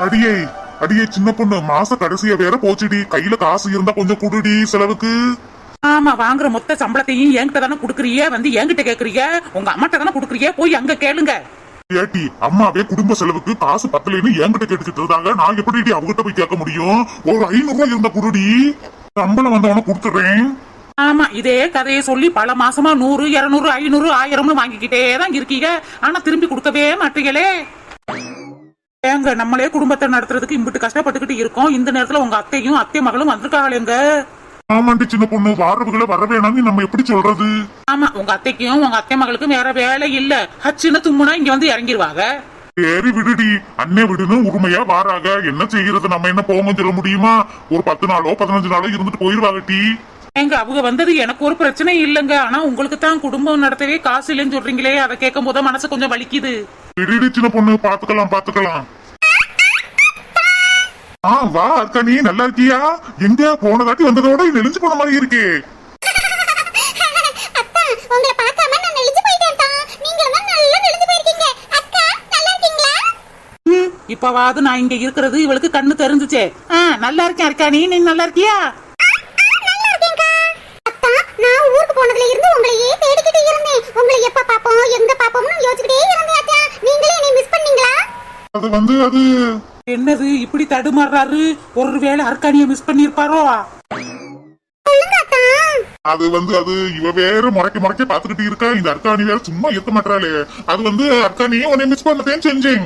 அடியே அடியே சின்ன பொண்ணு மாச கடைசியா வேற போச்சுடி. கையில காசு இருந்தா கொஞ்சம் குடுடி செலவுக்கு. ஆமா வாங்குற மொத்த சம்பளத்தையும் என்கிட்ட தானே குடுக்குறீங்க வந்து என்கிட்ட கேக்குறீங்க உங்க அம்மாட்ட தானே குடுக்குறீங்க போய் அங்க கேளுங்க. ஏட்டி அம்மாவே குடும்ப செலவுக்கு காசு பத்தலைன்னு என்கிட்ட கேட்டுக்கிட்டு இருந்தாங்க. நான் எப்படி அவகிட்ட போய் கேட்க முடியும்? ஒரு ஐநூறு ரூபாய் இருந்த குடுடி. சம்பளம் வந்தவன கொடுத்துறேன். ஆமா இதே கதையை சொல்லி பல மாசமா நூறு இருநூறு ஐநூறு ஆயிரம்னு வாங்கிக்கிட்டே தான் இருக்கீங்க. ஆனா திரும்பி கொடுக்கவே மாட்டீங்களே. ஏங்க நம்மளே குடும்பத்தை நடத்துறதுக்கு இம்பிட்டு கஷ்டப்பட்டுக்கிட்டு இருக்கோம். இந்த நேரத்துல உங்க அத்தையும் அத்தை மகளும் வந்திருக்காங்களேங்க ஆமாண்டி சின்ன பொண்ணு வாரவுகளை வர வேணாம்னு நம்ம எப்படி சொல்றது? ஆமா உங்க அத்தைக்கும் உங்க அத்தை மகளுக்கும் வேற வேலை இல்ல. ஹச்சுன்னு தும்முனா இங்க வந்து இறங்கிருவாங்க. சரி விடுடி. அண்ணே விடுன்னு உரிமையா வாராக. என்ன செய்யறது? நம்ம என்ன போங்க சொல்ல முடியுமா? ஒரு பத்து நாளோ பதினஞ்சு நாளோ இருந்துட்டு போயிருவாங்க டி. ஏங்க அவங்க வந்தது எனக்கு ஒரு பிரச்சனை இல்லைங்க. ஆனா உங்களுக்கு தான் குடும்பம் நடத்தவே காசு இல்லைன்னு சொல்றீங்களே. அதை கேட்கும் போது மனசு கொஞ்சம் வலிக்குது. விடுடி சின்ன பொண்ணு பாத்துக்கலாம் பாத்துக்கலாம் ஆ வா அக்கா நீ நல்லா இருக்கியா? எங்க? போன தாட்டி வந்ததோட நெளிஞ்சு போன மாதிரி இருக்கே. அத்தா உங்களை பார்க்காம நான் நெளிஞ்சு போயிட்டேன் அத்தா. நீங்களும் தான் நல்லா நெளிஞ்சு போயிருக்கீங்க. அக்கா நல்லா இருக்கீங்களா? ம், இப்பவாவது நான் இங்க இருக்கிறது இவளுக்கு கண்ணு தெரிஞ்சுச்சே. ஆ, நல்லா இருக்கேன் இருக்கா நீ நீ நல்லா இருக்கியா? நல்லா இருக்கேன்க்கா. அத்தா நான் ஊருக்கு போனதுல இருந்து உங்களையே தேடிக்கிட்டு இருந்தேன். உங்களை எப்ப பாப்போம் எங்க பாப்போம்னு யோசிச்சுக்கிட்டே இருந்தேன் அத்தா. நீங்களே என்னை மிஸ் பண்ணீங்களா? அது வந்து அது என்னது இப்படி தடுமாறுறாரு ஒருவேளை அர்க்கானிய மிஸ் பண்ணிருப்பாரோ அது வந்து அது இவ வேற முறைக்க முறைக்க பாத்துக்கிட்டு இருக்கா. இந்த அர்க்காணி வேற சும்மா இருக்க மாட்டாளே அது வந்து அர்க்காணியே உன்னை மிஸ் பண்ணதேன்னு செஞ்சேன்.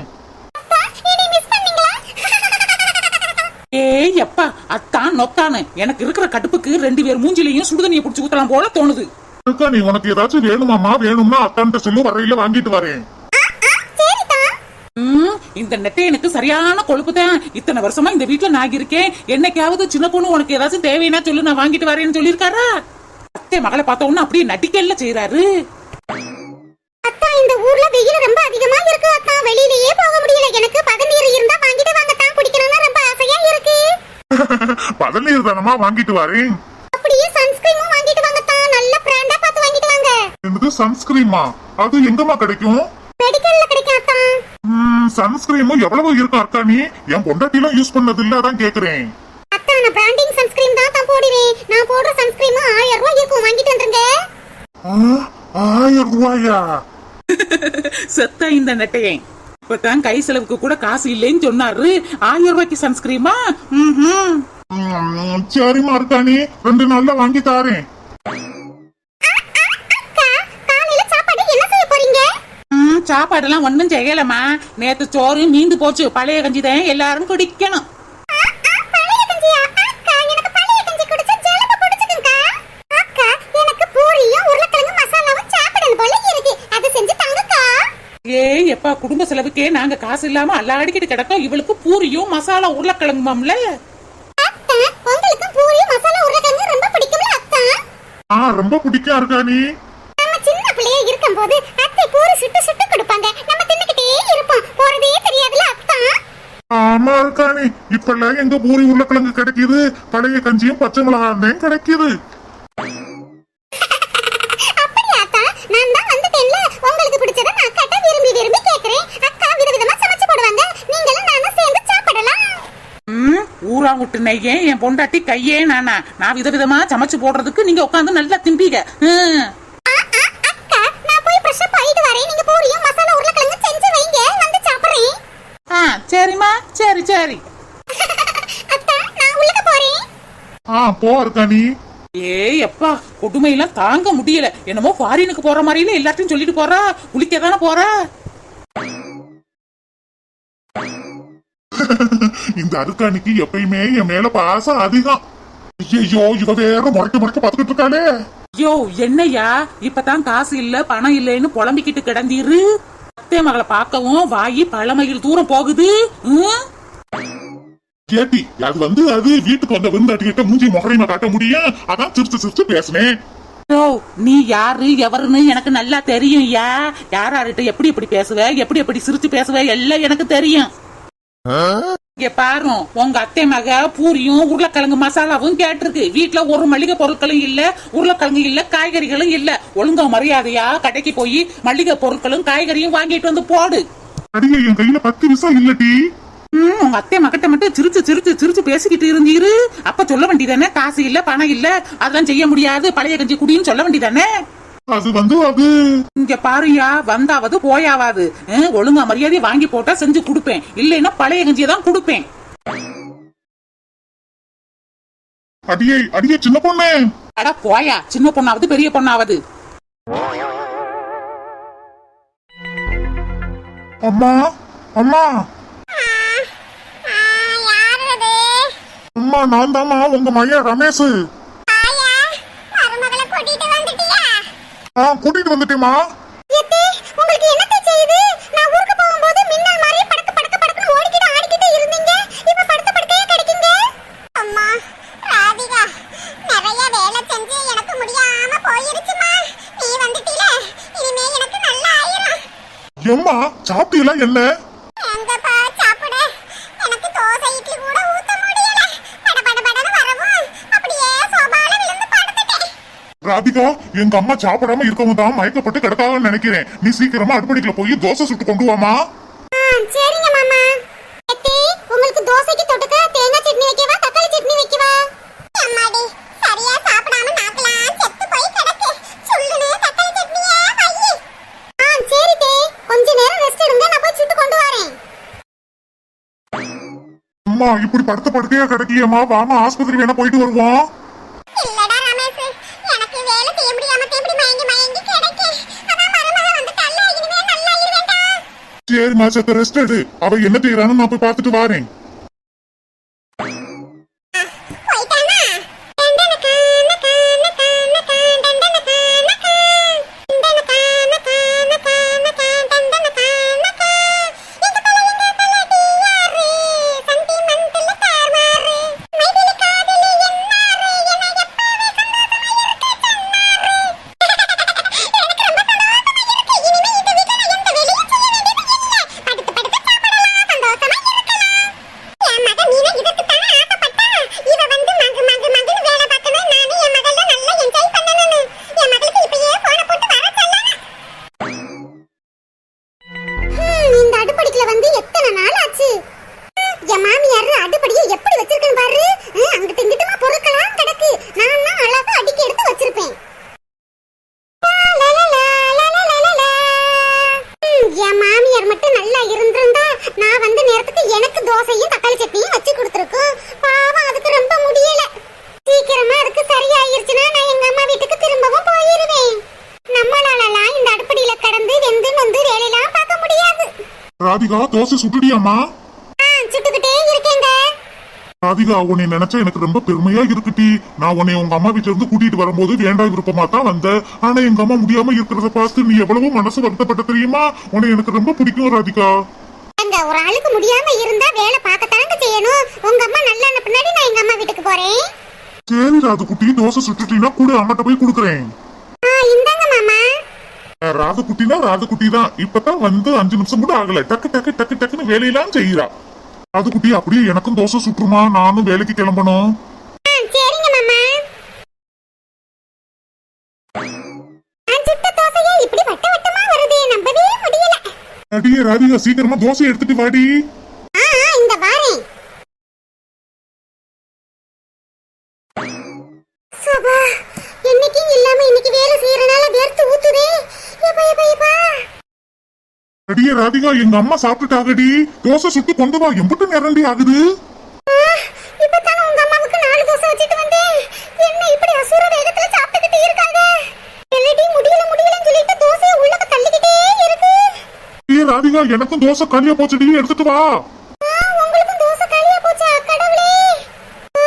ஏய் எப்பா அத்தான் நொத்தானு. எனக்கு இருக்கிற கடுப்புக்கு ரெண்டு பேர் மூஞ்சிலையும் சுடுதண்ணியை புடிச்சு ஊத்தலாம் போல தோணுது. அர்க்காணி உனக்கு ஏதாச்சும் வேணுமாமா வேணும்னா அத்தான்ட்ட சொல்லு வரையில வாங்கிட்டு வரேன். இந்த நெட்டை எனக்கு சரியான கொழுப்பு தான். இத்தனை வருஷமா இந்த வீட்டுல நான் இருக்கேன். என்னைக்காவது சின்ன பொண்ணு உனக்கு ஏதாச்சும் தேவைன்னா சொல்லு நான் வாங்கிட்டு வரேன்னு சொல்லியிருக்காரா? அத்தை மகளை பார்த்த உடனே அப்படியே நடிக்கல செய்யறாரு அத்தா இந்த ஊர்ல வெயில் ரொம்ப அதிகமா இருக்கு அத்தா. வெளியிலயே போக முடியல. எனக்கு பதநீர் இருந்தா வாங்கிட்டு வாங்க தான் குடிக்கணும்னு ரொம்ப ஆசையா இருக்கு. பதநீர் தானமா வாங்கிட்டு வரேன். அப்படியே சன்ஸ்கிரீமும் வாங்கிட்டு வாங்க தான் நல்ல பிராண்டா பார்த்து வாங்கிட்டு வாங்க. என்னது சன்ஸ்கிரீமா? அது எங்கம்மா கிடைக்கும்? மெடிக்கல்ல கிடைக்கும் அத்தா சன்ஸ்கிரீமும் எவ்வளவு இருக்கும் அர்க்காணி என் பொண்டாட்டிலாம் யூஸ் பண்ணது இல்ல அதான் கேக்குறேன். அத்தா நான் பிராண்டிங் சன்ஸ்கிரீம் தான் தான் போடுவேன். நான் போடுற சன்ஸ்கிரீம் ஆயிரம் ரூபாய் இருக்கும். வாங்கிட்டு வந்துருங்க. ஆ, ஆயிரம் ரூபாயா? செத்த இந்த நெட்டையன் இப்பதான் கை செலவுக்கு கூட காசு இல்லைன்னு சொன்னாரு. ஆயிரம் ரூபாய்க்கு சன்ஸ்கிரீமா ம் ம், சரிம்மா அர்க்காணி. ரெண்டு நாள்ல வாங்கி தாரேன் அக்கா காலையில சாப்பாடு என்ன செய்ய போறீங்க ம், சாப்பாடெல்லாம் ஒண்ணும் செய்யலம்மா. நேத்து சோறு மீந்து போச்சு. பழைய கஞ்சி தான் எல்லாரும் குடிக்கணும். இருக்கு. ஏய் எப்பா குடும்ப செலவுக்கே நாங்க காசு இல்லாம அல்லாடிக்கிட்டு கிடக்கோம். இவளுக்கு பூரியும் மசாலா உருளைக்கிழங்குமாம்ல. ரொம்ப பிடிக்கும்ல அத்தா? ஆ ரொம்ப பிடிக்கும் அர்க்காணி நம்ம சின்ன பிள்ளையா இருக்கும்போது அத்தை பூரி சுட்டு சுட்டு கொடுப்பாங்க நம்ம தின்னுக்கிட்டே இருப்போம். போறதே தெரியாதுல அத்தா ஆமா அர்க்காணி. இப்பெல்லாம் எங்க பூரி உருளைக்கிழங்கு கிடைக்குது? பழைய கஞ்சியும் பச்சை மிளகாயும் கிடைக்குது. அப்படியா அத்தா நான் தான் வந்துட்டேன்ல. உங்களுக்கு பிடிச்சத நான் அக்காட்ட விரும்பி விரும்பி கேக்குறேன். அக்கா விதவிதமா சமைச்சு போடுவாங்க. நீங்களும் நானும் சேர்ந்து சாப்பிடலாம். ம் ஊரா விட்டு நெய்யே என் பொண்டாட்டி கையே நானா. நான் விதவிதமா சமைச்சு போடுறதுக்கு நீங்க உட்காந்து நல்லா திம்பீங்க. சரிம்மா சரி சரி. அத்தா நான் உள்ளக போறேன். ஆ போ அர்க்காணி ஏய் அப்பா கொடுமையெல்லாம் தாங்க முடியல. என்னமோ ஃபாரினுக்கு போற மாதிரில எல்லாத்தையும் சொல்லிட்டு போறா. குளிக்க தானே போறா. இந்த அருக்காணிக்கு எப்பயுமே என் மேல பாசம் அதிகம். ஐயோ இவ வேற முறைக்க முறைக்க பாத்துக்கிட்டு இருக்காளே. ஐயோ என்னய்யா? இப்பதான் காசு இல்ல பணம் இல்லைன்னு புலம்பிக்கிட்டு கிடந்தீரு. அத்தை மகளை பார்க்கவும் வாயி பல மைல் தூரம் போகுது? கேட்டி அது வந்து அது? வீட்டுக்கு வந்த விருந்தாட்டிகிட்ட மூஞ்சி முகரையுமா காட்ட முடியும்? அதான் சிரிச்சு சிரிச்சு பேசினேன். ஓ நீ யாரு எவருன்னு எனக்கு நல்லா தெரியும் யா யார் யார்கிட்ட எப்படி எப்படி பேசுவ? எப்படி எப்படி சிரிச்சு பேசுவ? எல்லாம் எனக்கு தெரியும். இங்க பாரு உங்க அத்தை மக பூரியும் உருளைக்கிழங்கு மசாலாவும் கேட்டிருக்கு. வீட்ல ஒரு மளிகை பொருட்களும் இல்ல உருளைக்கிழங்கு இல்ல காய்கறிகளும் இல்ல. ஒழுங்கா மரியாதையா கடைக்கு போய் மளிகை பொருட்களும் காய்கறியும் வாங்கிட்டு வந்து போடு. அடியே என் கையில பத்து விஷம் இல்லடி ம், உங்க அத்தை மகிட்ட மட்டும் சிரிச்சு சிரிச்சு சிரிச்சு பேசிக்கிட்டு இருந்தீரு. அப்ப சொல்ல வேண்டியதானே? காசு இல்ல பணம் இல்ல அதெல்லாம் செய்ய முடியாது. பழைய கஞ்சி குடின்னு சொல்ல வேண்டியதானே? அது வந்து அது இங்க பாருயா வந்தாவது போயாவாது. ஒழுங்கா மரியாதையை வாங்கி போட்டா செஞ்சு கொடுப்பேன். இல்லைன்னா பழைய கஞ்சியை தான் கொடுப்பேன். அடியே அடியே சின்ன பொண்ணு. அட போயா சின்ன பொண்ணாவது பெரிய பொண்ணாவது. அம்மா அம்மா. அம்மா நான் தாம்மா உங்க மையன் ரமேஷ். ஆ கூட்டிட்டு வந்துட்டேம்மா. எத்தே உங்களுக்கு என்னத்தை செய்யுது? நான் ஊருக்கு போகும்போது மின்னல் மாதிரி படக்கு படக்கு படக்குன்னு ஓடிக்கிட்டு ஆடிக்கிட்டு இருந்தீங்க. இப்ப படுத்த படுக்கையா கிடைக்குங்க? அம்மா ராதிகா நிறைய வேலை செஞ்சு எனக்கு முடியாம போயிருச்சுமா நீ வந்துட்டீல. இனிமே எனக்கு நல்லா ஆயிரும். எம்மா சாப்பிட்டீங்களா என்ன? ராதிகா எங்க அம்மா சாப்பிடாம இருக்கவங்க தான் மயக்கப்பட்டு கிடக்காங்கன்னு நினைக்கிறேன். நீ சீக்கிரமா அடுப்படிக்குள்ள போய் தோசை சுட்டு கொண்டு வாமா சரிங்க மாமா. உங்களுக்கு தோசைக்கு தொட்டுக்க தேங்காய் சட்னி வைக்கவா தக்காளி சட்னி வைக்கவா? அம்மாடி சரியா சாப்பிடாம நாக்கலாம் செத்து போய் கிடக்கு. சுள்ளுனு தக்காளி சட்னியே வை ஆ சரி தே கொஞ்ச நேரம் ரெஸ்ட் எடுங்க நான் போய் சுட்டு கொண்டு வரேன். அம்மா இப்படி படுத்த படுக்கையா கிடக்கியம்மா. வாமா ஆஸ்பத்திரி வேணா போயிட்டு வருவோம். சரிம்மா சத்த ரெஸ்ட் எடு. அவ என்ன செய்யறான்னு நான் போய் பார்த்துட்டு வரேன். இருக்கேங்க. ராதிகா உன்னை நினைச்சா எனக்கு ரொம்ப பெருமையா இருக்குடி நான் உன்னை உங்க அம்மா வீட்டுல இருந்து கூட்டிட்டு வரும்போது வேண்டாம் விருப்பமா தான் வந்த ஆனா எங்க அம்மா முடியாம இருக்கிறத பார்த்து நீ எவ்வளவு மனசு வருத்தப்பட்ட தெரியுமா? உன்னை எனக்கு ரொம்ப பிடிக்கும் ராதிகா. அங்க ஒரு ஆளுக்கு முடியாம இருந்தா வேலை பார்க்கத்தாங்க செய்யணும்? உங்க அம்மா நல்லா பின்னாடி நான் எங்க அம்மா வீட்டுக்கு போறேன். சரி ராதுகுட்டி தோசை சுட்டுட்டீங்கன்னா கூட அம்மாட்ட போய் கொடுக்குறேன். ராதுகுட்டினா ராதுகுட்டி தான் இப்பதான் வந்து அஞ்சு நிமிஷம் கூட ஆகல. டக்கு டக்கு டக்கு டக்குன்னு வேலையெல்லாம் செய்யறா ராதுகுட்டி அப்படியே எனக்கும் தோசை சுட்டுருமா? நானும் வேலைக்கு கிளம்பணும். அடியே ராதிகா சீக்கிரமா தோசை எடுத்துட்டு வாடி ஆ ஆ, இந்த வாரேன் சபா என்னைக்கும் இல்லாம இன்னைக்கு வேலை செய்யறனால வேர்த்து ஊத்துதே எப்பா எப்பா எப்பா அடியே ராதிகா எங்க அம்மா சாப்பிட்டுட்டாகடி தோசை சுட்டு கொண்டு வா. எம்பிட்டு நிரண்டி ஆகுது. ராதிகா எனக்கும் தோசை கல்யா போச்சடி. எடுத்துட்டு வா ஆ, உங்களுக்கும் தோசை காலியா போச்சா கடவுளே ஆ,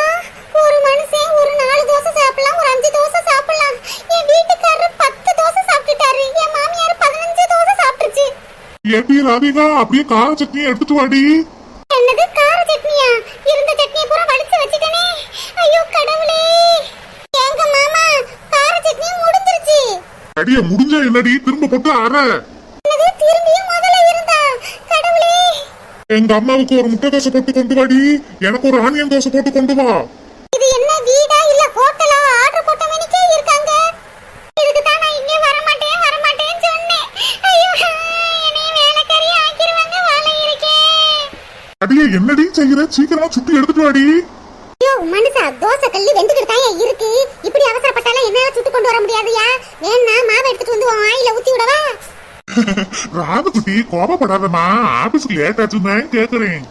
ஒரு மனுஷன் ஒரு நாலு தோசை சாப்பிடலாம் ஒரு அஞ்சு தோசை சாப்பிடலாம் என் வீட்டுக்காரர் பத்து தோசை சாப்பிட்டுட்டாரு என் மாமியார் பதினஞ்சு தோசை சாப்பிட்டுச்சு ஏடி ராதிகா அப்படியே கார சட்னி எடுத்துட்டு வாடி. என்னது கார சட்னியா? இருந்த சட்னியை பூரா வலிச்சு வச்சுட்டனே. ஐயோ கடவுளே. எங்க மாமா கார சட்னி முடிஞ்சிருச்சு. அடியே முடிஞ்ச என்னடி? திரும்ப போட்டு அற. என்னது திரும்பியும் முதல்ல இருந்தா? கடவுளே. எங்க அம்மாவுக்கு ஒரு முட்டை தோசை போட்டு கொண்டு வாடி. எனக்கு ஒரு ஆனியன் தோசை போட்டு கொண்டு வா. சீக்கிரமா சுத்தி எடுத்துட்டு வாடி. ஐயோ மனுஷா தோசை கல்லு வெந்துக்கிட்டு தான் இருக்கு. இப்படி அவசரப்பட்டாலும் என்னால சுட்டு கொண்டு வர முடியாதுயா? வேணா மாவை எடுத்துட்டு வந்து உன் வாயில ஊத்தி விடவா? ராது குட்டி கோபப்படாதம்மா. ஆபீஸ்க்கு லேட் ஆச்சுன்னு கேக்குறேன்.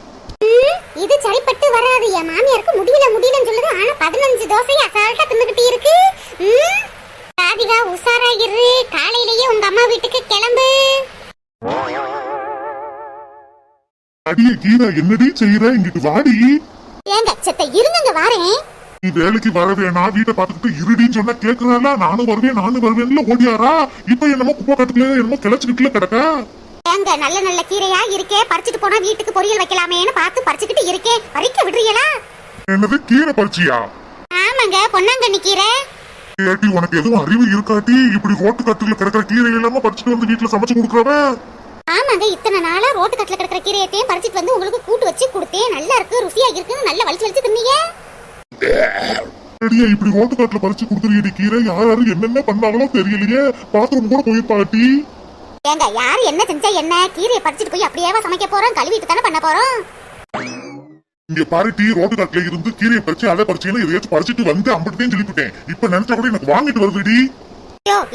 கீதா என்னடி செய்யற இங்கிட்டு வாடி. ஏங்க செத்த இருங்க வாரேன் நீ வேலைக்கு வர வேணாம் வீட்டை பார்த்துக்கிட்டு இருடின்னு சொன்னா கேக்குறாளா நானும் வருவேன் நானும் வருவேன்ல ஓடியாரா? இப்ப என்னமோ குப்பை என்னமோ கிளச்சுக்கிட்டுல கிடக்கா. ஏங்க நல்ல நல்ல கீரையா இருக்கே. பறிச்சுட்டு போனா வீட்டுக்கு பொரியல் வைக்கலாமேன்னு பார்த்து பறிச்சுக்கிட்டு இருக்கேன் பறிக்க விடுறீங்களா? என்னது கீரை பறிச்சியா? ஆமாங்க பொன்னாங்கண்ணி கீரை. ஏட்டி உனக்கு எதுவும் அறிவு இருக்காட்டி இப்படி ரோட்டு கட்டுல கிடக்கிற கீரை எல்லாமே பறிச்சுட்டு வந்து வீட்டுல சமைச்சு கொடுக்குறவ? ஆமாங்க இத்தனை நாளா ரோட்டு கட்டில கிடக்கிற கீரையத்தையும் பறிச்சிட்டு வந்து உங்களுக்கு கூட்டு வச்சு கொடுத்தேன். நல்லா இருக்கு ருசியா இருக்குன்னு நல்லா வலிச்சு வலிச்சு தின்னீங்க. அடியே இப்படி ரோட்டு கட்டுல பறிச்சு கொடுக்குறீடி கீரை யார் யாரு என்னென்ன பண்ணாங்களோ தெரியலையே. பாத்ரூம் கூட போயிருப்பாட்டி ஏங்க யாரு என்ன செஞ்சா என்ன? கீரையை பறிச்சிட்டு போய் அப்படியேவா சமைக்க போறோம்? கழுவிட்டு தானே பண்ண போறோம்? இங்க பாரு டீ ரோட்டு கட்டுல இருந்து கீரையை பறிச்சு அதை பறிச்சுன்னு எதையாச்சும் பறிச்சுட்டு வந்து அம்பிட்டுதான் சொல்லிவிட்டேன். இப்ப நினைச்சா கூட எனக்கு வாங்கிட்டு வருதுடி.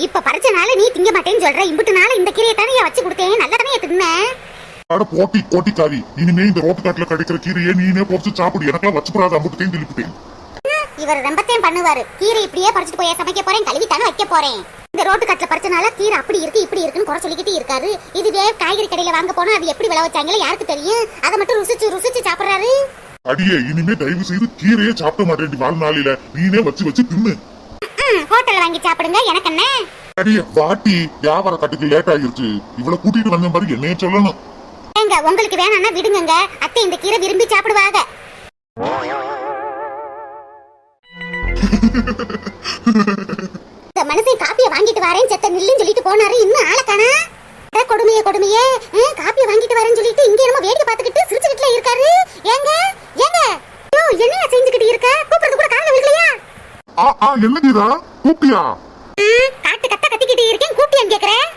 இப்ப பறிச்சனால நீ திங்க மாட்டேன்னு சொல்ற. இம்புட்டுனால இந்த கீரையை தானே வச்சு கொடுத்தேன். நல்லா தானே தின்னேன் அட போட்டி போட்டிக்காரி இனிமே இந்த ரோட்டு காட்டுல கிடைக்கிற கீரையை நீனே பொறிச்சு சாப்பிடு. எனக்கெல்லாம் வச்சுப்படாத அம்பிட்டுதான் சொல்லிவிட்டேன் இவர் ரொம்பத்தையும் பண்ணுவாரு. கீரை இப்படியே பறிச்சுட்டு போய் சமைக்க போறேன் கழுவி தானே வைக்க போறேன். இந்த ரோட்டு கட்டில பறிச்சனால கீரை அப்படி இருக்கு இப்படி இருக்குன்னு குறை சொல்லிக்கிட்டு இருக்காரு. இதுவே காய்கறி கடையில வாங்க போனா அது எப்படி விளை வச்சாங்களோ யாருக்கு தெரியும்? அதை மட்டும் ருசிச்சு ருசிச்சு சாப்பிடுறாரு. அடியே இனிமே தயவு செய்து கீரையே சாப்பிட மாட்டேன். வாழ்நாளில நீனே வச்சு வச்சு தின்னு. ம், ஹோட்டல்ல வாங்கி சாப்பிடுங்க. எனக்கு என்ன? அடியே வாட்டி வியாபார கட்டுக்கு லேட் ஆயிருச்சு. இவளை கூட்டிட்டு வந்தேன் பாரு என்னைய சொல்லணும். ஏங்க உங்களுக்கு வேணாம்னா விடுங்கங்க. அத்தை இந்த கீரை விரும்பி சாப்பிடுவாங்க. மனுஷன் காப்பியை வாங்கிட்டு வரேன் செத்த நில்லுன்னு சொல்லிட்டு போனாரு. இன்னும் ஆளை காணா? கொடுமையே கொடுமையே. காப்பியை வாங்கிட்டு வரேன்னு சொல்லிட்டு இங்க நம்ம வேடிக்கை பார்த்துக்கிட்டு சிரிச்சுக்கிட்டுல இருக்காரு. ஏங்க ஏங்க. ஐயோ என்னையா செஞ்சுக்கிட்டு இருக்க கூப்பிடுறது கூட காலைல விழுகலையா ஆ ஆ என்ன கீதா கூப்பிட்டியா? ம், காட்டு கத்த கத்திக்கிட்டு இருக்கேன். கூப்பிட்டியான்னு கேக்குறேன்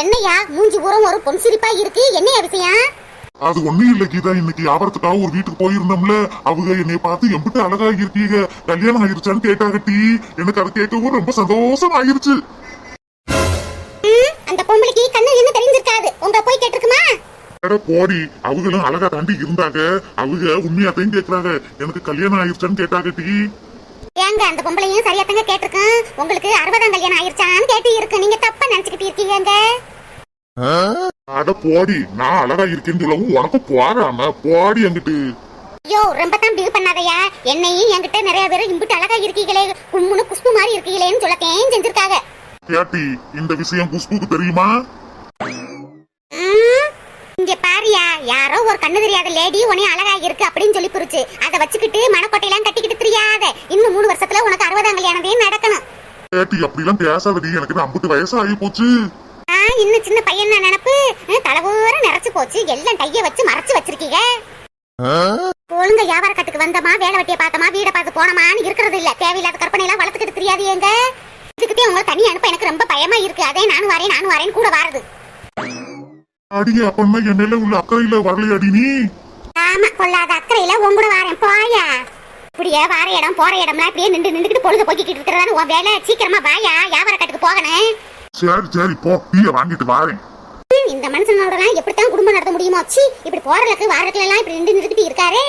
என்னையா மூஞ்சி பூரம் ஒரு பொன் சிரிப்பா இருக்கு. என்னையா விஷயம் அது ஒண்ணும் இல்ல கீதா. இன்னைக்கு வியாபாரத்துக்காக ஒரு வீட்டுக்கு போயிருந்தோம்ல. அவங்க என்னைய பார்த்து எம்பிட்டு அழகா இருக்கீங்க கல்யாணம் ஆயிருச்சான்னு கேட்டாங்க டீ. எனக்கு அதை கேட்கவும் ரொம்ப சந்தோஷம் ஆயிருச்சு. அந்த பொம்பளைக்கு கண்ணு என்ன தெரிஞ்சிருக்காது. உங்க போய் கேட்டிருக்குமா? அட போடி. அவங்களும் அழகா தாண்டி இருந்தாங்க. அவங்க உண்மையாத்தையும் கேக்குறாங்க. எனக்கு கல்யாணம் ஆயிருச்சான்னு கேட்டாங்க டீ. ஏங்க அந்த பொம்பளையும் சரியா தாங்க கேட்டிருக்கேன். உங்களுக்கு அறுபதாம் கல்யாணம் ஆயிருச்சான்னு கேட்டு இருக்கு நீங்க தப்பா நினைச்சுக்கிட்டு இருக்கீங்க அட போடி நான் அழகா இருக்கேன்னு சொல்லவும் உனக்கு போறாம போடி என்கிட்டு. ஐயோ ரொம்ப தான் பில் பண்ணாதயா. என்னையும் என்கிட்ட நிறைய பேர் இம்புட்டு அழகா இருக்கீங்களே. கும்முன்னு குஷ்பு மாதிரி இருக்கீங்களேன்னு சொல்லத்தேன் செஞ்சிருக்காங்க கேட்டி இந்த விஷயம் குஷ்புக்கு தெரியுமா ம், இங்க பாரியா யாரோ ஒரு கண்ணு தெரியாத லேடி உனே அழகா இருக்கு அப்படின்னு சொல்லி புரிச்சு அதை வச்சுக்கிட்டு மனக்கோட்டையெல்லாம் கட்டிக்கிட்டு தெரியாத. இன்னும் மூணு வருஷத்துல உனக்கு அறுபதாம் கல்யாணமே நடக்கணும். கேட்டி அப்படிலாம் பேசாதடி. எனக்கு அம்புட்டு வயசு ஆகி போச்சு. ஆ இன்னும் சின்ன பையன் தான் நினப்பு தலைவோர நிறைச்சு போச்சு. எல்லாம் கைய வச்சு மறைச்சு வச்சிருக்கீங்க. ஒழுங்க வியாபார கட்டுக்கு வந்தமா? வேலை வெட்டிய பார்த்தமா? வீட பார்த்து போனமான்னு இருக்கிறது இல்ல. தேவையில்லாத கற்பனை எல்லாம் வளர்த்துக்கிட்டு தெரியாது எங்க இதுக்கிட்டே உங்களை தனி அனுப்ப எனக்கு ரொம்ப பயமா இருக்கு. அதே நானும் வரேன் நானும் வரேன் கூட வாரது. அடியே அப்பன்னா என் உள்ள அக்கறையில வரலையாடி நீ? ஆமா கொள்ளாத அக்கறையில உன் கூட வாரேன் போயா. இப்படியே வார இடம் போற இடம்லாம் இப்படியே நின்று நின்றுக்கிட்டு பொழுது போக்கிக்கிட்டு இருக்கிறதான உன் வேலை? சீக்கிரமா வாயா வியாபார கட்டுக்கு போகணும் சரி சரி போ டீய வாங்கிட்டு வாரேன். இந்த மனுஷனோடலாம் எப்படித்தான் குடும்பம் நடத்த முடியுமோ? சி இப்படி போறதுக்கு வாரத்துல எல்லாம் இப்படி நின்று நிறுத்திட்டு இருக்காரே.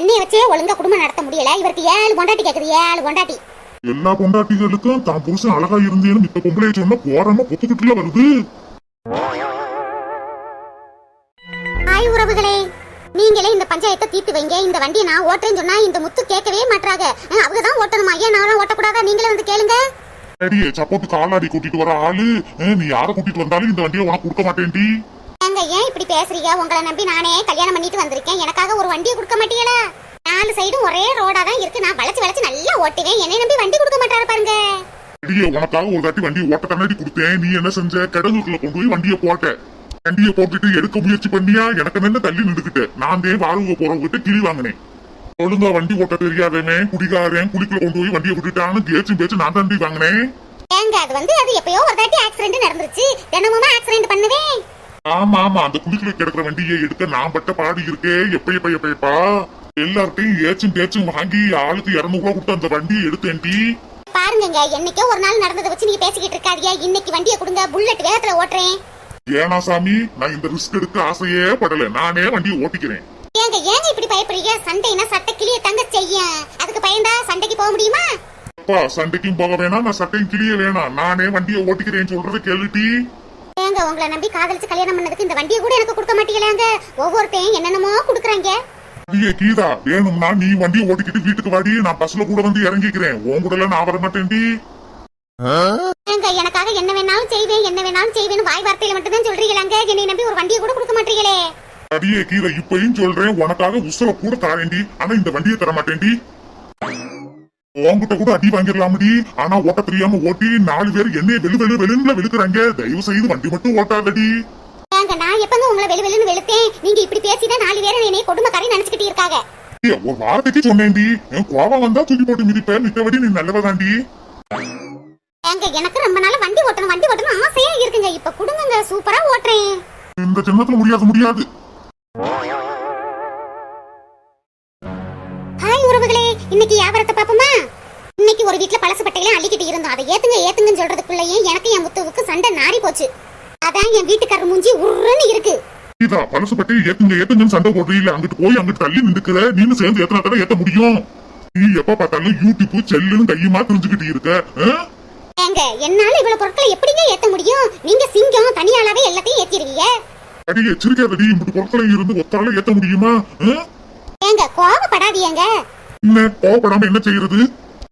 என்னைய வச்சே ஒழுங்கா குடும்பம் நடத்த முடியல. இவருக்கு ஏழு பொண்டாட்டி கேக்குது ஏழு பொண்டாட்டி. எல்லா பொண்டாட்டிகளுக்கும் தான் புருஷன் அழகா இருந்தேன்னு மித்த பொம்பளைய சொன்னா போறாம பொத்துக்கிட்டுல வருது. ஹாய் உறவுகளே நீங்களே இந்த பஞ்சாயத்தை தீர்த்து வைங்க. இந்த வண்டியை நான் ஓட்டுறேன்னு சொன்னா இந்த முத்து கேட்கவே மாட்டாங்க அவங்க தான் ஓட்டணுமா? ஏன் நான் ஓட்டக்கூடாதா? நீங்களே வந்து கேளுங்க. அடியே சப்போட்டு காலாடி கூட்டிட்டு வர ஆளு. நீ யார கூட்டிட்டு வந்தாலும் இந்த வண்டியை உனக்கு கொடுக்க மாட்டேன்டி. ஏங்க ஏன் இப்படி பேசுறீங்க? உங்களை நம்பி நானே கல்யாணம் பண்ணிட்டு வந்திருக்கேன். எனக்காக ஒரு வண்டியை கொடுக்க மாட்டீங்களா? நாலு சைடும் ஒரே ரோடா தான் இருக்கு. நான் வளைச்சு வளைச்சு நல்லா ஓட்டுவேன். என்னை நம்பி வண்டி கொடுக்க மாட்டாரு பாருங்க. அடியே உனக்காக ஒரு தாட்டி வண்டி ஓட்ட கண்ணாடி கொடுத்தேன். நீ என்ன செஞ்ச? கிடங்குக்குள்ள கொண்டு போய் வண்டியை போட்ட. வண்டியை போட்டுட்டு எடுக்க முயற்சி பண்ணியா? எனக்கு நின்று தள்ளி நின்றுக்கிட்ட நான் தான் வாழ்வு போறவங்கிட்ட கிளி வாங்கினேன். ஒழுங்கா வண்டி ஓட்ட தெரியாதவன் குடிகாரன் குளிக்குள்ள கொண்டு போய் வண்டியை விட்டுட்டான்னு பேச்சும் பேச்சு நான் தாண்டி வாங்கினேன். ஏங்க அது வந்து அது எப்பயோ ஒரு தாட்டி ஆக்சிடென்ட் நடந்துருச்சு. தினமும் ஆக்சிடென்ட் பண்ணுவேன். ஆமா ஆமா அந்த குழிக்குள்ள கிடக்குற வண்டியை எடுக்க நான் பட்ட பாடு இருக்கே. எப்ப எப்ப எப்ப எப்பா? எல்லார்ட்டையும் ஏச்சும் பேச்சும் வாங்கி ஆளுக்கு இருநூறு ரூபா கொடுத்து அந்த வண்டியை எடுத்தேன்டி. பாருங்கங்க என்னைக்கோ ஒரு நாள் நடந்ததை வச்சு நீங்க பேசிக்கிட்டு இருக்காதீங்க. இன்னைக்கு வண்டியை கொடுங்க புல்லட் வேகத்துல ஓட்டுறேன். ஏனா சாமி நான் இந்த ரிஸ்க் எடுக்க ஆசையே படல. நானே வண்டியை ஓட்டிக்கிறேன். ஏங்க ஏங்க இப்படி பயப்படுறீங்க? சண்டைனா சட்டை கிளிய தங்க செய்யும். அதுக்கு பயந்தா சண்டைக்கு போக முடியுமா? அப்பா சண்டைக்கும் போக வேணாம் நான் சட்டையும் கிளிய வேணாம். நானே வண்டியை ஓட்டிக்கிறேன்னு சொல்றதை கேளுட்டி ஏங்க உங்களை நம்பி காதலிச்சு கல்யாணம் பண்ணதுக்கு இந்த வண்டியை கூட எனக்கு கொடுக்க மாட்டீங்களாங்க? ஒவ்வொருத்தையும் என்னென்னமோ கொடுக்குறாங்க. அடியே கீதா வேணும்னா நீ வண்டியை ஓட்டிக்கிட்டு வீட்டுக்கு வாடி. நான் பஸ்ல கூட வந்து இறங்கிக்கிறேன். உன் கூட நான் வர மாட்டேன்டி ஏங்க எனக்காக என்ன வேணாலும் செய்வேன் என்ன வேணாலும் செய்வேன் வாய் வார்த்தையில மட்டும் தான் சொல்றீங்களாங்க? என்னை நம்பி ஒரு வண்டியை கூட கொடுக்க மாட்டீங்களே. அடியே கீதா இப்பயும் சொல்றேன் உனக்காக உசுர கூட தாரேன்டி. ஆனா இந்த வண்டியை தர மாட்டேன்டி உன்கிட்ட கூட அடி வாங்கிடலாமடி. ஆனா ஓட்ட தெரியாம ஓட்டி நாலு பேர் என்னைய வெளு வெளு வெளுன்னு வெளுக்குறாங்க. தயவு செய்து வண்டி மட்டும் ஓட்டாதடி. ஏங்க நான் எப்பங்க உங்களை வெளி வெளின்னு வெளுத்தேன்? நீங்க இப்படி பேசிதான் நாலு பேரை என்னை கொடுமைக்காரி நினைச்சுக்கிட்டு இருக்காங்க. ஒரு வார்த்தைக்கு சொன்னேன்டி. கோபம் வந்தா தூக்கி போட்டு மிதிப்ப மித்தபடி நீ நல்லவதாண்டி ஏங்க எனக்கு ரொம்ப நாள் வண்டி ஓட்டணும் வண்டி ஓட்டணும் ஆசையா இருக்குங்க. இப்ப கொடுங்கங்க சூப்பரா ஓட்டுறேன். இந்த ஜென்மத்துல முடியாது முடியாது. ஹாய் உறவுகளே இன்னைக்கு வியாபாரத்தை பாப்போமா இன்னைக்கு ஒரு வீட்ல பழசு பட்டையில அள்ளிக்கிட்டு இருந்தோம். அதை ஏத்துங்க ஏத்துங்கன்னு சொல்றதுக்குள்ளேயே எனக்கு என் முத்துவுக்கு சண்டை நாரி போச்சு. அதான் என் வீட்டுக்காரர் மூஞ்சி உருன்னு இருக்கு. கீதா பழசு பட்டி ஏத்துங்க ஏத்துங்கன்னு சண்டை போடுறீல அங்கிட்டு போய் அங்கிட்டு தள்ளி நின்றுக்கிற நீனு சேர்ந்து ஏத்தனா தானே ஏத்த முடியும். நீ எப்ப பார்த்தாலும் யூடியூப் செல்லுன்னு கையுமா தெரிஞ்சுக்கிட்டு இருக்க? ஏங்க என்னால இவ்வளவு பொருட்களை எப்படிங்க ஏத்த முடியும்? நீங்க சிங்கம் தனியாளாவே எல்லாத்தையும் ஏத்திருக்கீங்க அடி எச்சரிக்காதடி இப்படி பொருட்களை இருந்து ஒத்தால ஏத்த முடியுமா? ஏங்க கோவப்படாதீங்க. என்ன? கோவப்படாம என்ன செய்யறது?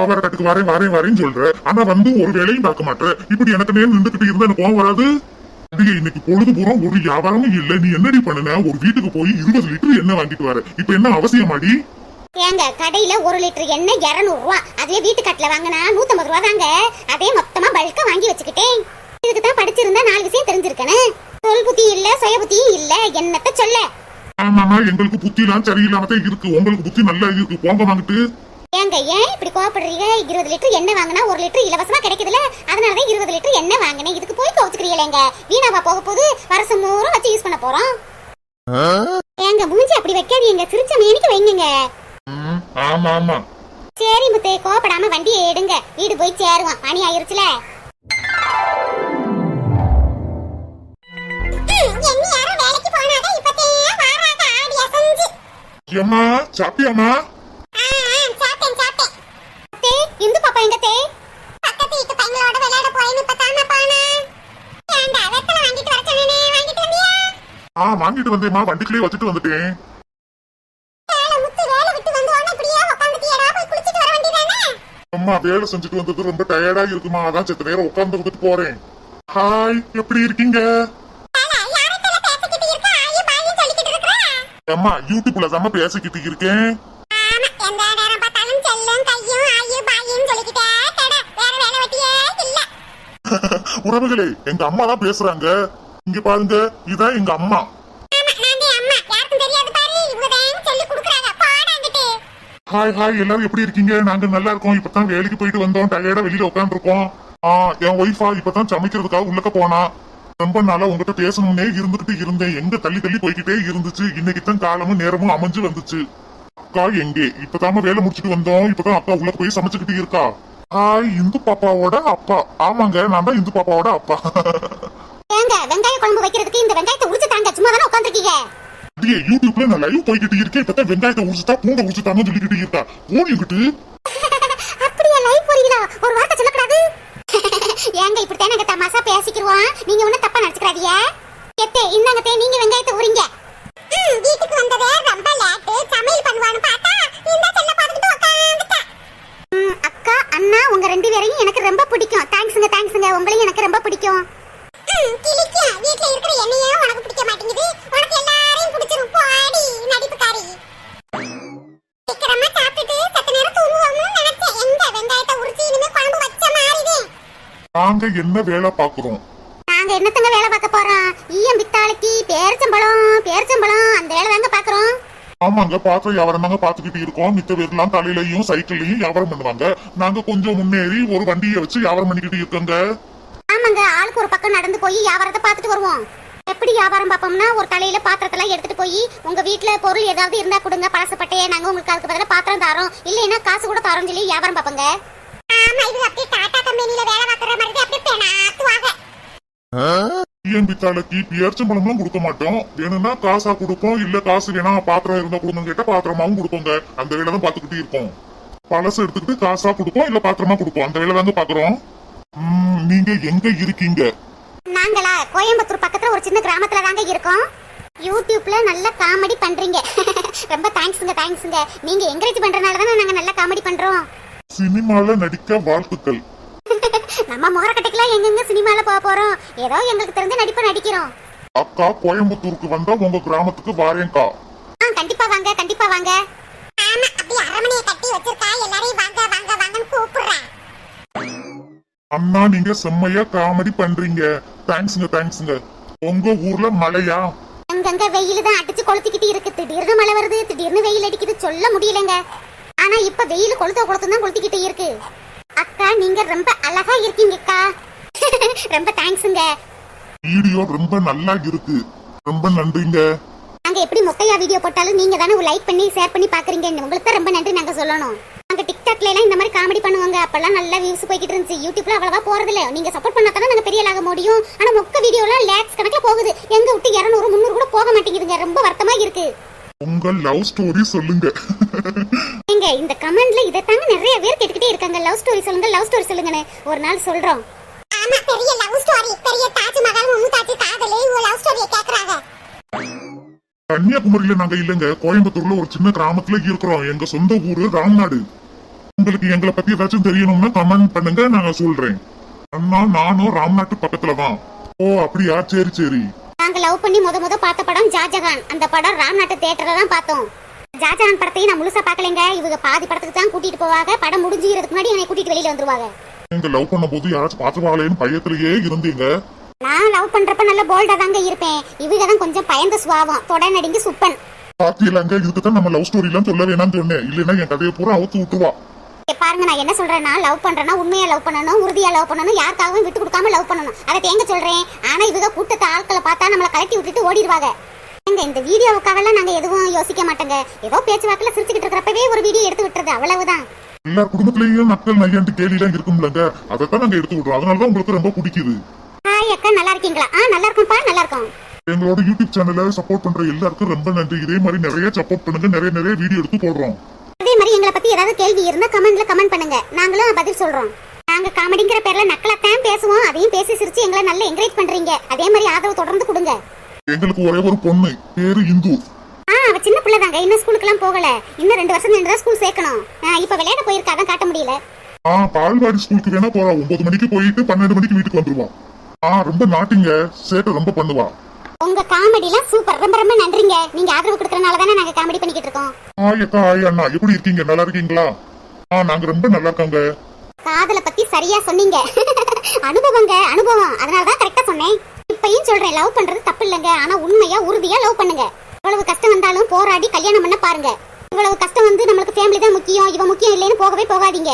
அவர கட்டுக்கு வரேன் வரேன் வரேன்னு சொல்ற. ஆனா வந்து ஒரு வேலையும் பார்க்க மாட்டேன் இப்படி எனக்கு நேரம் நின்றுகிட்டு இருந்தா எனக்கு கோவம் வராது? அடியே இன்னைக்கு பொழுது பூரா ஒரு வியாபாரமும் இல்ல. நீ என்னடி பண்ணுன? ஒரு வீட்டுக்கு போய் இருபது லிட்டர் எண்ணெய் வாங்கிட்டு வர. இப்ப என்ன அவசியமாடி? ஏங்க கடையில ஒரு லிட்டர் எண்ணெய் இருநூறு ரூபா அதே வீட்டு கட்டில வாங்கினா நூத்தம்பது ரூபா தாங்க. அதே மொத்தமா பல்கா வாங்கி வச்சுக்கிட்டேன். இதுக்கு தான் படிச்சிருந்தா நாலு விஷயம் தெரிஞ்சிருக்கேன். சொல் புத்தி இல்ல சுய புத்தியும் இல்ல. என்னத்த சொல்ல? ஆமாமா எங்களுக்கு புத்தி எல்லாம் சரியில்லாம தான் இருக்கு. உங்களுக்கு புத்தி நல்லா இருக்கு. போங்க வாங்கிட்டு. ஏங்க ஏன் இப்படி கோவப்படுறீங்க? இருபது லிட்டர் எண்ணெய் வாங்கினா ஒரு லிட்டர் இலவசமா கிடைக்குதுல. அதனாலதான் இருபது லிட்டர் எண்ணெய் வாங்கினேன். இதுக்கு போய் கோவச்சுக்கிறீங்களேங்க. வீணாவா போக போது வருஷம் நூறும் வச்சு யூஸ் பண்ண போறோம். ஏங்க மூஞ்சி அப்படி வைக்காதீங்க. சிரிச்ச மேனிக்கு வைங்க ஆமா ஆமா சரி முத்தே கோவப்படாம வண்டியை எடுங்க. வீடு போய் சேருவோம். மணி ஆயிருச்சுல? ஏம்மா சாப்பிட்டியாம்மா? இந்து பாப்பா எங்க தே? பக்கத்து வீட்டு பையனோட விளையாட போயின்னு இப்ப தானே பானா. ஏண்டா வெத்தல வாங்கிட்டு வர சொன்னேனே? வாங்கிட்டு வந்தியா? ஆ வாங்கிட்டு வந்தேம்மா. வண்டிக்குள்ளே வச்சுட்டு வந்துட்டேன். அம்மா வேலை செஞ்சுட்டு வந்தது ரொம்ப டயர்டா இருக்குமா? அதான் செத்த நேரம் உட்கார்ந்து வந்துட்டு போறேன். ஹாய் எப்படி இருக்கீங்க? அம்மா யூடியூப்ல தாம்மா பேசிக்கிட்டு இருக்கேன். உறவுகளே எங்க அம்மா தான் பேசுறாங்க. இங்க பாருங்க இதான் எங்க அம்மா ஆமா நான் தான் அம்மா யாருக்கும் தெரியாது பாரு இவங்க தான் சொல்லி கொடுக்குறாங்க பாடாங்கிட்டு ஹாய் ஹாய் எல்லாரும் எப்படி இருக்கீங்க? நாங்க நல்லா இருக்கோம். இப்பதான் வேலைக்கு போயிட்டு வந்தோம். டயர்டா வெளியில உட்காந்துருக்கோம் ஆஹ் என் ஒய்ஃபா இப்பதான் சமைக்கிறதுக்காக உள்ளக்க போனா. ரொம்ப நாளா உங்ககிட்ட பேசணும்னே இருந்துகிட்டு இருந்தேன். எங்க தள்ளி தள்ளி போய்கிட்டே இருந்துச்சு. இன்னைக்கு தான் காலமும் நேரமும் அமைஞ்சு வந்துச்சு. அக்கா எங்கே? இப்பதாம வேலை முடிச்சுட்டு வந்தோம். இப்பதான் அக்கா உள்ள போய் சமைச்சுக்கிட்டு இருக்கா? ஹாய் இந்து பாப்பாவோட அப்பா. ஆமாங்க நான் தான் இந்து பாப்பாவோட அப்பா. வெங்காய குழம்பு வைக்கிறதுக்கு இந்த வெங்காயத்தை உரிச்சு தாங்க. சும்மா தானே உட்காந்துருக்கீங்க அப்படியே யூடியூப்ல நான் லைவ் போய்கிட்டு இருக்கேன். இப்பதான் வெங்காயத்தை உரிச்சுட்டா பூண்டை உரிச்சுட்டான்னு சொல்லிக்கிட்டு இருக்கா. போனிக்கிட்டு அப்படியே லைவ் போறீங்களா? ஒரு வார்த்தை சொல்லக்கூடாது. ஏங்க இப்படித்தான் நாங்க தமாசா பேசிக்கிருவோம் நீங்க ஒண்ணும் தப்பா நினைச்சுக்கிறாதீங்க. எத்தே இந்தாங்க தே நீங்க வெங்காயத்தை உரிங்க. வீட்டுக்கு வந்ததே ரொம்ப லேட்டு. சமையல் பண்ணுவான்னு பார்த்தா இந்த செல்ல பார்த்துட்டு உட்கார்ந்துட்டா அக்கா அண்ணா உங்க ரெண்டு பேரையும் எனக்கு ரொம்ப பிடிக்கும். தேங்க்ஸுங்க தேங்க்ஸுங்க உங்களையும் எனக்கு ரொம்ப பிடிக்கும். கிளிக்கும் வீட்ல இருக்கிற என்னையும் உனக்கு பிடிக்க மாட்டேங்குது. உனக்கு எல்லாரையும் பிடிச்சிரும். போடி நடிப்புக்காரி. சீக்கிரமா சாப்பிட்டுட்டு சத்த நேரம் தூங்குவோம்னு நினைச்சேன். எங்க வெங்காயத்தை உரிச்சு இனிமே குழம்பு வச்ச மாதிரிதே நாங்க என்ன வேலை பாக்குறோம் நாங்க என்னத்தங்க வேலை பார்க்க போறோம்? ஈயம் பித்தாளைக்கு பேரிச்சம்பழம் பேரிச்சம்பழம். அந்த வேலை தாங்க பாக்குறோம் ஆமாங்க பாத்திரம் வியாபாரம் தாங்க பாத்துக்கிட்டு இருக்கோம். மித்த பேர்லாம் தலையிலையும் சைக்கிள்லயும் வியாபாரம் பண்ணுவாங்க. நாங்க கொஞ்சம் முன்னேறி ஒரு வண்டியை வச்சு வியாபாரம் பண்ணிக்கிட்டு இருக்கோங்க. ஆமாங்க ஆளுக்கு ஒரு பக்கம் நடந்து போய் வியாபாரத்தை பார்த்துட்டு வருவோம். எப்படி வியாபாரம் பார்ப்போம்னா ஒரு தலையில பாத்திரத்தெல்லாம் எடுத்துட்டு போய் உங்க வீட்ல பொருள் ஏதாவது இருந்தா கொடுங்க பழசப்பட்டையே நாங்க உங்களுக்கு அதுக்கு பதிலா பாத்திரம் தரோம். இல்லைன்னா காசு கூட தரோம் சொல்லி வியாபாரம் பார்ப்போங்க. ஆமா இது அப்படியே டாடா கம்பெனில வேலை பார்க்குற மாதிரி அப்படியே பேனாத்துவாங்க. டிஎன்பி கொடுக்க மாட்டோம். வேணும்னா காசா கொடுப்போம் இல்ல காசு வேணா பாத்திரம் இருந்தா கொடுங்க கேட்டா பாத்திரமாவும் கொடுப்போங்க. அந்த வேலை தான் பாத்துக்கிட்டே இருக்கோம். பழசு எடுத்துக்கிட்டு காசா கொடுப்போம் இல்ல பாத்திரமா கொடுப்போம். அந்த வேலை தாங்க பாக்குறோம் நீங்க எங்க இருக்கீங்க? நாங்களா? கோயம்புத்தூர் பக்கத்துல ஒரு சின்ன கிராமத்துல தாங்க இருக்கோம். யூடியூப்ல நல்ல காமெடி பண்றீங்க. ரொம்ப தேங்க்ஸுங்க தேங்க்ஸுங்க நீங்க என்கரேஜ் பண்றனால தானே நாங்க நல்ல காமெடி பண்றோம். சினிமால நடிக்க வாழ்த்துக்கள். நம்ம முகரக்கட்டைக்கெல்லாம் எங்கெங்க சினிமால போக போறோம்? ஏதோ எங்களுக்கு தெரிஞ்ச நடிப்பு நடிக்கிறோம். அக்கா கோயம்புத்தூருக்கு வந்தா உங்க கிராமத்துக்கு வாரேன்க்கா. ஆ கண்டிப்பா வாங்க கண்டிப்பா வாங்க. ஆமா அப்படியே அரமனையை கட்டி வச்சிருக்கா. எல்லாரையும் வாங்க வாங்க வாங்கன்னு கூப்பிடுறேன். அண்ணா நீங்க செம்மையா காமெடி பண்றீங்க. தேங்க்ஸுங்க தேங்க்ஸுங்க உங்க ஊர்ல மழையா? அங்கங்க வெயில் தான் அடிச்சு கொளுத்திக்கிட்டு இருக்கு. திடீர்னு மழை வருது திடீர்னு வெயில் அடிக்குது சொல்ல முடியலங்க. ஆனா இப்ப வெயில் கொளுத்த கொளுத்து தான் கொளுத்திக்கிட்டு இருக்கு. அக்கா நீங்க ரொம்ப அழகா இருக்கீங்க அக்கா ரொம்ப தேங்க்ஸுங்க வீடியோ ரொம்ப நல்லா இருக்கு. ரொம்ப நன்றிங்க. நாங்க எப்படி மொக்கையா வீடியோ போட்டாலும் நீங்க தானே லைக் பண்ணி ஷேர் பண்ணி பாக்குறீங்க உங்களுக்கு தான் ரொம்ப நன்றி நாங்க சொல்லணும். நாங்க டிக்டாக்ல எல்லாம் இந்த மாதிரி காமெடி பண்ணுவாங்க. அப்பெல்லாம் நல்லா வியூஸ் போய்கிட்டு இருந்துச்சு. யூடியூப்ல அவ்வளவா போறது இல்ல நீங்க சப்போர்ட் பண்ணா தானே நாங்க பெரிய ஆக முடியும். ஆனா மொக்க வீடியோலாம் லேக்ஸ் கணக்குல போகுது. எங்க விட்டு 200 முந்நூறு கூட போக மாட்டேங்குதுங்க. ரொம்ப வருத்தமா இருக்கு. உங்க லவ் ஸ்டோரி சொல்லுங்க. ஏங்க இந்த கமெண்ட்ல இதை தாங்க நிறைய பேர் கேட்டுக்கிட்டே இருக்காங்க. லவ் ஸ்டோரி சொல்லுங்க லவ் ஸ்டோரி சொல்லுங்கன்னு ஒரு நாள் சொல்றோம். ஆமா பெரிய லவ் ஸ்டோரி பெரிய தாஜ்மஹால் மும்தாஜ் காதலே இவங்க லவ் ஸ்டோரியை கேக்குறாங்க. கன்னியாகுமரியில நாங்க இல்லங்க. கோயம்புத்தூர்ல ஒரு சின்ன கிராமத்துல இருக்கிறோம். எங்க சொந்த ஊரு ராம்நாடு. உங்களுக்கு எங்களை பத்தி ஏதாச்சும் தெரியணும்னா கமெண்ட் பண்ணுங்க நாங்க சொல்றேன். அண்ணா நானும் ராம்நாட்டு பக்கத்துல தான். ஓ அப்படியா? சரி சரி. நாங்க லவ் பண்ணி முத முத பார்த்த படம் ஜாஜகான் அந்த படம் ராம்நாட்டு தியேட்டர்ல தான் பார்த்தோம். ஜாஜகான் படத்தையும் நான் முழுசா பார்க்கலைங்க. இவங்க பாதி படத்துக்கு தான் கூட்டிட்டு போவாங்க. படம் முடிஞ்சுக்கிறதுக்கு முன்னாடி என்னை கூட்டிட்டு வெளியில வந்துருவாங்க. நீங்க லவ் பண்ணும்போது யாராச்சும் பாத்துருவாங்களேன்னு பயத்திலேயே இருந்தீங்க? நான் லவ் பண்றப்ப நல்ல போல்டா தாங்க இருப்பேன். இவங்க தான் கொஞ்சம் பயந்த சுவாவம் தொட நடிங்க சுப்பன். பாத்தீங்களாங்க இதுக்கு தான் நம்ம லவ் ஸ்டோரி எல்லாம் சொல்ல வேணாம்னு சொன்னேன். இல்லைன்னா என் கதையை பூரா அவுத்து இங்க பாருங்க நான் என்ன சொல்றேன்னா லவ் பண்றேன்னா உண்மையா லவ் பண்ணணும் உறுதியா லவ் பண்ணணும் யாருக்காகவும் விட்டு கொடுக்காம லவ் பண்ணணும். அதை தேங்க சொல்றேன். ஆனா இவங்க கூட்டத்தை ஆட்களை பார்த்தா நம்மள கலட்டி விட்டுட்டு ஓடிடுவாங்க. எங்க இந்த வீடியோவுக்காகலாம் நாங்க எதுவும் யோசிக்க மாட்டோங்க. ஏதோ பேச்சுவாக்குல சிரிச்சுக்கிட்டு இருக்கிறப்பவே ஒரு வீடியோ எடுத்து விட்டுறது அவ்வளவுதான். எல்லார் குடும்பத்திலயும் நக்கல் நையாண்டு கேலி எல்லாம் இருக்கும்லங்க. அதைத்தான் நாங்க எடுத்து விடுறோம். அதனாலதான் உங்களுக்கு ரொம்ப பிடிக்குது. ஹாய் அக்கா நல்லா இருக்கீங்களா? ஆ நல்லா இருக்கும்ப்பா நல்லா இருக்கும். எங்களோட யூடியூப் சேனலை சப்போர்ட் பண்ற எல்லாருக்கும் ரொம்ப நன்றி. இதே மாதிரி நிறைய சப்போர்ட் பண்ணுங்க. நிறைய நிறைய வீடியோ எடுத்து போடுறோம். அதே மாதிரி எங்களை பத்தி ஏதாவது கேள்வி இருந்தா கமெண்ட்ல கமெண்ட் பண்ணுங்க. நாங்களும் பதில் சொல்றோம். நாங்க காமெடிங்கிற பேர்ல நக்கலத்தான் பேசுவோம். அதையும் பேசி சிரிச்சு எங்களை நல்லா என்கரேஜ் பண்றீங்க. அதே மாதிரி ஆதரவு தொடர்ந்து கொடுங்க. எங்களுக்கு ஒரே ஒரு பொண்ணு. பேரு இந்து. ஆ அவ சின்ன பிள்ளை தாங்க இன்னும் ஸ்கூலுக்குலாம் போகல. இன்னும் ரெண்டு வருஷம் நின்று ஸ்கூல் சேர்க்கணும். இப்ப விளையாட போயிருக்கா அதான் காட்ட முடியல. ஆ பால்வாடி ஸ்கூலுக்கு வேணா போறா. ஒன்பது மணிக்கு போயிட்டு பன்னெண்டு மணிக்கு வீட்டுக்கு வந்துருவா. ஆ ரொம்ப நாட்டிங்க. சேட்டை ரொம்ப பண்ணுவா. உங்க காமெடிலாம் சூப்பர் ரொம்ப ரொம்ப நன்றிங்க. நீங்க ஆதரவு கொடுக்கறனால தானே நாங்க காமெடி பண்ணிக்கிட்டு இருக்கோம். ஆய் அக்கா அண்ணா எப்படி இருக்கீங்க? நல்லா இருக்கீங்களா? ஆ நாங்க ரொம்ப நல்லா இருக்காங்க. காதலை பத்தி சரியா சொன்னீங்க. அனுபவங்க அனுபவம். அதனால தான் கரெக்டா சொன்னேன். இப்பயும் சொல்றேன் லவ் பண்றது தப்பு இல்லைங்க ஆனா உண்மையா உறுதியா லவ் பண்ணுங்க. இவ்வளவு கஷ்டம் வந்தாலும் போராடி கல்யாணம் பண்ண பாருங்க. இவ்வளவு கஷ்டம் வந்து நம்மளுக்கு ஃபேமிலி தான் முக்கியம். இவன் முக்கியம் இல்லைன்னு போகவே போகாதீங்க.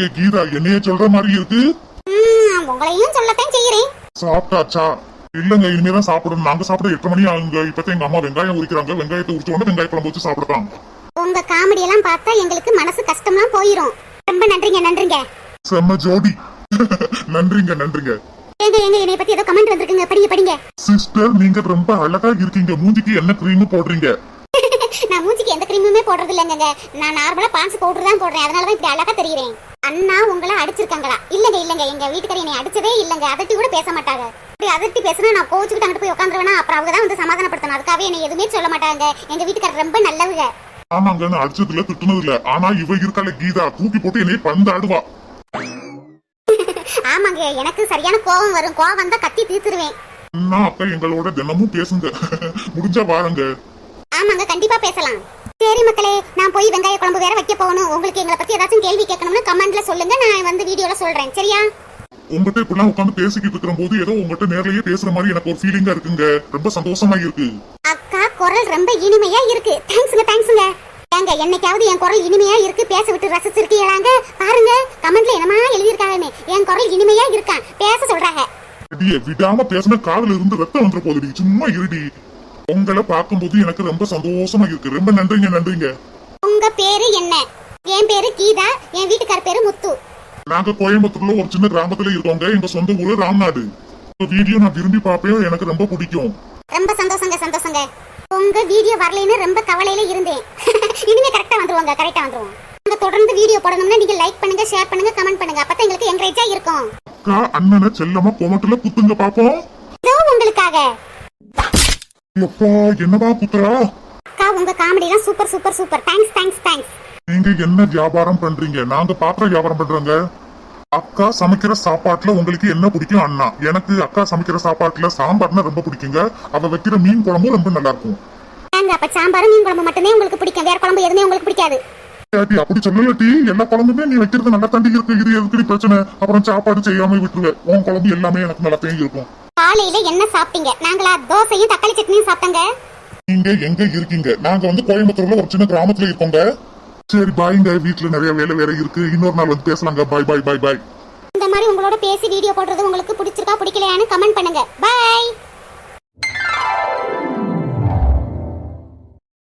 ஏ கீதா என்னைய சொல்ற மாதிரி இருக்கு? உங்களையும் சொல்லத்தான் செய்யறேன் சாப்பிட்டாச்சா? இல்லங்க இனிமேதான் சாப்பிடணும். நாங்க சாப்பிட எட்டு மணி ஆகுங்க. இப்பதான் எங்க அம்மா வெங்காயம் உரிக்கிறாங்க. வெங்காயத்தை உரிச்ச உடனே வெங்காய குழம்பு வச்சு சாப்பிடலாம் உங்க காமெடி எல்லாம் பார்த்தா எங்களுக்கு மனசு கஷ்டம்லாம் போயிரும். ரொம்ப நன்றிங்க நன்றிங்க. செம்ம ஜோடி. நன்றிங்க நன்றிங்க. ஏங்க ஏங்க என்னை பத்தி ஏதோ கமெண்ட் வந்திருக்குங்க. படிங்க படிங்க. சிஸ்டர் நீங்க ரொம்ப அழகா இருக்கீங்க. மூஞ்சிக்கு என்ன கிரீம் போடுறீங்க? நான் மூஞ்சிக்கு எந்த கிரீமுமே போடுறது இல்லைங்க நான் நார்மலா பான்ஸ் பவுடர் தான் போடுறேன். அதனால தான் இப்படி அழகா தெரியுறேன். அண்ணா உங்களை அடிச்சிருக்காங்களா? இல்லங்க இல்லங்க. எங்க வீட்டுக்காரர் என்னை அடிச்சதே இல்லங்க. அதட்டி கூட பேச மாட்டாங்க அப்படி அதட்டி பேசினா நான் கோச்சுக்கிட்டு அங்கிட்டு போய் உட்காந்துருவேனா அப்புறம் அவங்க தான் வந்து சமாதானப்படுத்தணும். அதுக்காகவே என்னை எதுவுமே சொல்ல மாட்டாங்க. எங்க வீட்டுக்காரர் ரொம்ப நல்லவங்க. ஆமாங்க நான் அடிச்சதுல திட்டுனது இல்ல ஆனா இவ இருக்கால கீதா. தூக்கி போட்டு என்னைய பந்தாடுவா. ஆமாங்க எனக்கு சரியான கோவம் வரும். கோவம் வந்தா கத்தி தீர்த்துருவேன் அண்ணா அக்கா எங்களோட தினமும் பேசுங்க. முடிஞ்சா வாருங்க. ஆமாங்க கண்டிப்பா பேசலாம். சரி மக்களே நான் போய் வெங்காய குழம்பு வேற வைக்க போகணும். உங்களுக்கு எங்களை பத்தி ஏதாச்சும் கேள்வி கேட்கணும்னா கமெண்ட்ல சொல்லுங்க. நான் வந்து வீடியோல சொல்றேன். சரியா? உங்ககிட்ட இப்படிலாம் உட்காந்து பேசிக்கிட்டு இருக்கிற போது ஏதோ உங்ககிட்ட நேர்லயே பேசுற மாதிரி எனக்கு ஒரு ஃபீலிங்கா இருக்குங்க. ரொம்ப சந்தோஷமா இருக்கு. அக்கா குரல் ரொம்ப இனிமையா இருக்கு. தேங்க்ஸ்ங்க தேங்க்ஸ்ங்க ஏங்க என்னைக்காவது என் குரல் இனிமையா இருக்கு? பேச விட்டு ரசிச்சிருக்கீங்களாங்க? பாருங்க கமெண்ட்ல என்னமா எழுதியிருக்காங்கன்னு. என் குரல் இனிமையா இருக்கான் பேச சொல்றாங்க. அடி அடியே விடாம பேசின காதுல இருந்து ரத்தம் வந்துட போகுதுடி. சும்மா இருடி. உங்களை பார்க்கும்போது எனக்கு ரொம்ப சந்தோஷமா இருக்கு. ரொம்ப நன்றிங்க நன்றிங்க. உங்க பேரு என்ன? என் பேரு கீதா. என் வீட்டுக்கார பேரு முத்து. நாங்க கோயம்புத்தூர்ல ஒரு சின்ன கிராமத்துல இருக்கோங்க. எங்க சொந்த ஊரு ராம்நாடு. வீடியோ நான் விரும்பி பார்ப்பேன். எனக்கு ரொம்ப பிடிக்கும். ரொம்ப சந்தோஷங்க சந்தோஷங்க. உங்க வீடியோ வரலைன்னு ரொம்ப கவலையில இருந்தேன். இனிமே கரெக்டா வந்துருவாங்க கரெக்டா வந்துருவோம். நாங்க தொடர்ந்து வீடியோ போடணும்னா நீங்க லைக் பண்ணுங்க ஷேர் பண்ணுங்க கமெண்ட் பண்ணுங்க. அப்பதான் எங்களுக்கு என்கரேஜா இருக்கும். அக்கா அண்ணனை செல்லமா கோமட்டுல குத்துங்க பாப்போம். இதோ உங்களுக்காக. எப்பா என்னவா குத்துறா? அக்கா உங்க காமெடி எல்லாம் super super super thanks thanks thanks நீங்க என்ன வியாபாரம் பண்றீங்க? நாங்க பாத்திர வியாபாரம் பண்றோங்க. அக்கா சமைக்கிற சாப்பாட்டுல உங்களுக்கு என்ன பிடிக்கும் அண்ணா? எனக்கு அக்கா சமைக்கிற சாப்பாட்டுல சாம்பார்னா ரொம்ப பிடிக்குங்க. அவ வைக்கிற மீன் குழம்பும் ரொம்ப நல்லா இருக்கும் அப்ப சாம்பாரும் மீன் குழம்பு மட்டுமே உங்களுக்கு பிடிக்கும். வேற குழம்பு எதுவுமே உங்களுக்கு பிடிக்காது. ஏட்டி அப்படி சொல்லலட்டி எல்லா குழம்புமே நீ வைக்கிறது நல்லா தாண்டி இருக்கு. இது எதுக்கடி பிரச்சனை? அப்புறம் சாப்பாடு செய்யாம விட்டுருவேன் உன் குழம்பு எல்லாமே எனக்கு நல்லா தேங்கி இருக்கும். காலையில என்ன சாப்பிட்டீங்க? நாங்களா தோசையும் தக்காளி சட்னியும் சாப்பிட்டோங்க. நீங்க எங்க இருக்கீங்க? நாங்க வந்து கோயம்புத்தூர்ல ஒரு சின்ன கிராமத்துல இருக்கோங்க. சரி பாய்ங்க வீட்டுல நிறைய வேலை வேற இருக்கு. இன்னொரு நாள் வந்து பேசலாங்க. பாய் பாய் பாய் பாய் இந்த மாதிரி உங்களோட பேசி வீடியோ போடுறது உங்களுக்கு பிடிச்சிருக்கா பிடிக்கலையான்னு கமெண்ட் பண்ணுங்க. பாய்